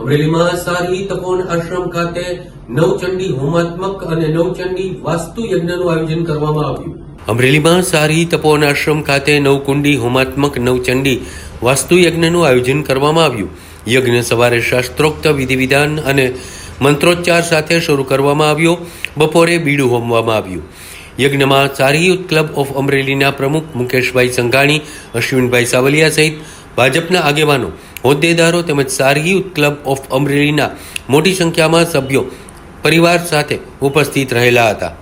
અમરેલીમાં સારહી તપોન આશ્રમ ખાતે નવચંડી હોમાત્મક અને નવચંડી વાસ્તુ યજ્ઞનું આયોજન કરવામાં આવ્યું. અમરેલીમાં સારહી તપોન આશ્રમ ખાતે નવકુંડી હોમાત્મક નવચંડી વાસ્તુ યજ્ઞનું આયોજન કરવામાં આવ્યું. યજ્ઞ સવારે શાસ્ત્રોક્ત વિધિ વિધાન અને મંત્રોચ્ચાર સાથે શરૂ કરવામાં આવ્યો. બપોરે બીડું હોમવામાં આવ્યું. યજ્ઞમાં સારી યુથ ક્લબ ઓફ અમરેલીના પ્રમુખ મુકેશભાઈ સંઘાણી, અશ્વિનભાઈ સાવલિયા સહિત ભાજપના આગેવાનો હોદ્દેદારો તેમજ સારગી ક્લબ ઓફ અમરેલીના મોટી સંખ્યામાં સભ્યો પરિવાર સાથે ઉપસ્થિત રહેલા હતા.